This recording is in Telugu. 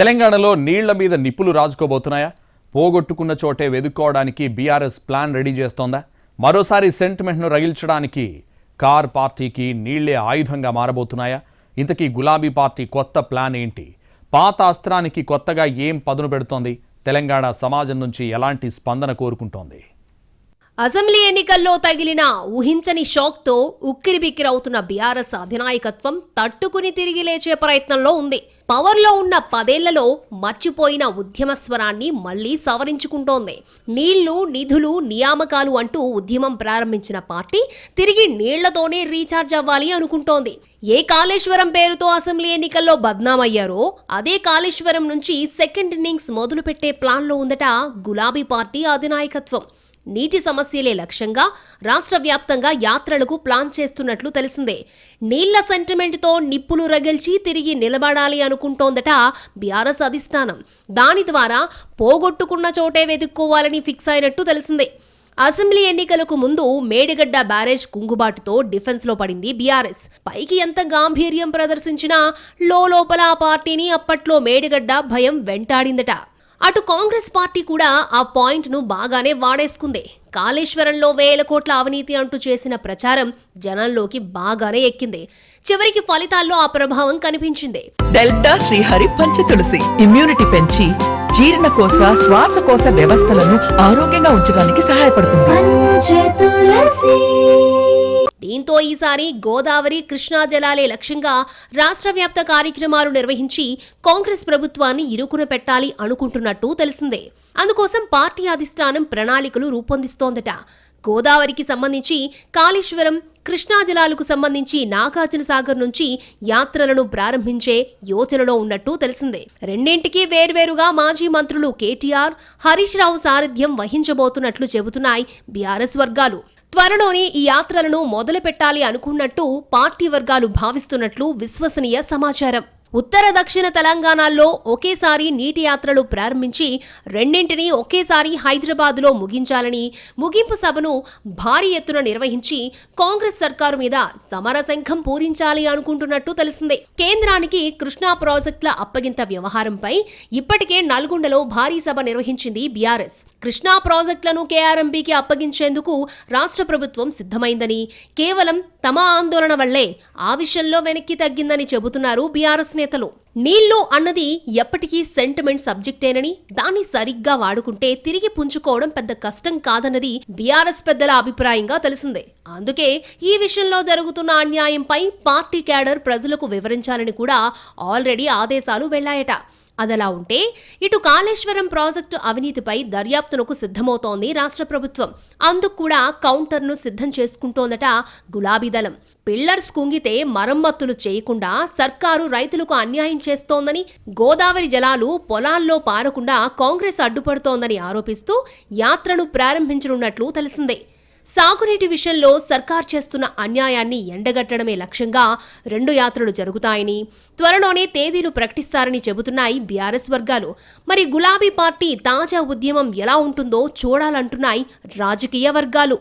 తెలంగాణలో నీళ్ళ మీద నిప్పులు రాజుకోబోతున్నాయా? పోగొట్టుకున్న చోటే వెదుక్కోవడానికి బీఆర్ఎస్ ప్లాన్ రెడీ చేస్తోందా? మరోసారి సెంటిమెంట్ను రగిల్చడానికి కార్ పార్టీకి నీళ్ళే ఆయుధంగా మారబోతున్నాయా? ఇంతకీ గులాబీ పార్టీ కొత్త ప్లాన్ ఏంటి? పాత అస్త్రానికి కొత్తగా ఏం పదును పెడుతోంది? తెలంగాణ సమాజం నుంచి ఎలాంటి స్పందన కోరుకుంటోంది? అసెంబ్లీ ఎన్నికల్లో తగిలిన ఊహించని షాక్తో ఉక్కిరిబిక్కిరవుతున్న బీఆర్ఎస్ అధినాయకత్వం తట్టుకుని తిరిగి లేచే ప్రయత్నంలో ఉంది. పవర్లో ఉన్న పదేళ్ళలో మర్చిపోయిన ఉద్యమ స్వరాన్ని మళ్ళీ సవరించుకుంటోంది. నీళ్ళు నిధులు నియామకాలు అంటూ ఉద్యమం ప్రారంభించిన పార్టీ తిరిగి నీళ్ళతోనే రీఛార్జ్ అవ్వాలి అనుకుంటోంది. ఏ కాళేశ్వరం పేరుతో అసెంబ్లీ ఎన్నికల్లో బద్నామయ్యారో అదే కాళేశ్వరం నుంచి సెకండ్ ఇన్నింగ్స్ మొదలుపెట్టే ప్లాన్లో ఉందట గులాబీ పార్టీ అధినాయకత్వం. నీటి సమస్యలే లక్ష్యంగా రాష్ట్ర వ్యాప్తంగా యాత్రలకు ప్లాన్ చేస్తున్నట్లు తెలిసిందే. నీళ్ళ సెంటిమెంట్తో నిప్పులు రగిల్చి తిరిగి నిలబడాలి అనుకుంటోందట బీఆర్ఎస్ అధిష్టానం. దాని ద్వారా పోగొట్టుకున్న చోటే వెతుక్కోవాలని ఫిక్స్ అయినట్టు తెలిసిందే. అసెంబ్లీ ఎన్నికలకు ముందు మేడిగడ్డ బ్యారేజ్ కుంగుబాటుతో డిఫెన్స్లో పడింది బీఆర్ఎస్. పైకి ఎంత గాంభీర్యం ప్రదర్శించినా లోపల ఆ పార్టీని అప్పట్లో మేడిగడ్డ భయం వెంటాడిందట. అటు కాంగ్రెస్ పార్టీ కూడా ఆ పాయింట్ను బాగానే వాడేసుకుంది. కాళేశ్వరంలో వేల కోట్ల అవినీతి అంటూ చేసిన ప్రచారం జనంలోకి బాగానే ఎక్కింది. చివరికి ఫలితాల్లో ఆ ప్రభావం కనిపించింది. డెల్టా శ్రీహరి పంచ తులసి ఇమ్యూనిటీ పెంచి జీర్ణకోశ శ్వాసకోశ వ్యవస్థలను ఆరోగ్యంగా ఉంచడానికి సహాయపడుతుంది. దీంతో ఈసారి గోదావరి కృష్ణా జలాలే లక్ష్యంగా రాష్ట్ర వ్యాప్త కార్యక్రమాలు నిర్వహించి కాంగ్రెస్ ప్రభుత్వాన్ని ఇరుకున పెట్టాలి అనుకుంటున్నట్టు తెలిసిందే. అందుకోసం పార్టీ అధిష్టానం ప్రణాళికలు రూపొందిస్తోందట. గోదావరికి సంబంధించి కాళేశ్వరం కృష్ణా జలాలకు సంబంధించి నాగార్జున సాగర్ నుంచి యాత్రలను ప్రారంభించే యోచనలో ఉన్నట్టు తెలిసిందే. రెండింటికి వేర్వేరుగా మాజీ మంత్రులు కేటీఆర్ హరీష్ రావు సారథ్యం వహించబోతున్నట్లు చెబుతున్నాయి బీఆర్ఎస్ వర్గాలు. త్వరలోనే ఈ యాత్రలను మొదలు పెట్టాలి అనుకున్నట్టు పార్టీ వర్గాలు భావిస్తున్నట్లు విశ్వసనీయ సమాచారం. ఉత్తర దక్షిణ తెలంగాణలో ఒకేసారి నీటి యాత్రలు ప్రారంభించి రెండింటినీ ఒకేసారి హైదరాబాదులో ముగించాలని ముగింపు సభను భారీ ఎత్తున నిర్వహించి కాంగ్రెస్ సర్కారు మీద సమరశంఖం పూరించాలి అనుకుంటున్నట్టు తెలిసిందే. కేంద్రానికి కృష్ణా ప్రాజెక్టుల అప్పగింత వ్యవహారంపై ఇప్పటికే నల్గొండలో భారీ సభ నిర్వహించింది బీఆర్ఎస్. కృష్ణా ప్రాజెక్టులను కేఆర్ఎంపీకి అప్పగించేందుకు రాష్ట్ర ప్రభుత్వం సిద్ధమైందని కేవలం తమ ఆందోళన వల్లే ఆ విషయంలో వెనక్కి తగ్గిందని చెబుతున్నారు బీఆర్ఎస్ నేతలు. నీళ్ళు అన్నది ఎప్పటికీ సెంటిమెంట్ సబ్జెక్టేనని దాన్ని సరిగ్గా వాడుకుంటే తిరిగి పుంజుకోవడం పెద్ద కష్టం కాదన్నది బీఆర్ఎస్ పెద్దల అభిప్రాయంగా తెలిసిందే. అందుకే ఈ విషయంలో జరుగుతున్న అన్యాయంపై పార్టీ క్యాడర్ ప్రజలకు వివరించాలని కూడా ఆల్రెడీ ఆదేశాలు వెళ్ళాయట. అదలా ఉంటే ఇటు కాళేశ్వరం ప్రాజెక్టు అవినీతిపై దర్యాప్తునకు సిద్ధమవుతోంది రాష్ట్ర ప్రభుత్వం. అందుకు కూడా కౌంటర్ను సిద్ధం చేసుకుంటోందట గులాబీ దళం. పిల్లర్స్ కుంగితే మరమ్మతులు చేయకుండా సర్కారు రైతులకు అన్యాయం చేస్తోందని గోదావరి జలాలు పొలాల్లో పారకుండా కాంగ్రెస్ అడ్డుపడుతోందని ఆరోపిస్తూ యాత్రను ప్రారంభించనున్నట్లు తెలిసిందే. సాగునీటి విషయంలో సర్కార్ చేస్తున్న అన్యాయాన్ని ఎండగట్టడమే లక్ష్యంగా రెండు యాత్రలు జరుగుతాయని త్వరలోనే తేదీలు ప్రకటిస్తారని చెబుతున్నాయి బీఆర్ఎస్ వర్గాలు. మరి గులాబీ పార్టీ తాజా ఉద్యమం ఎలా ఉంటుందో చూడాలంటున్నాయి రాజకీయ వర్గాలు.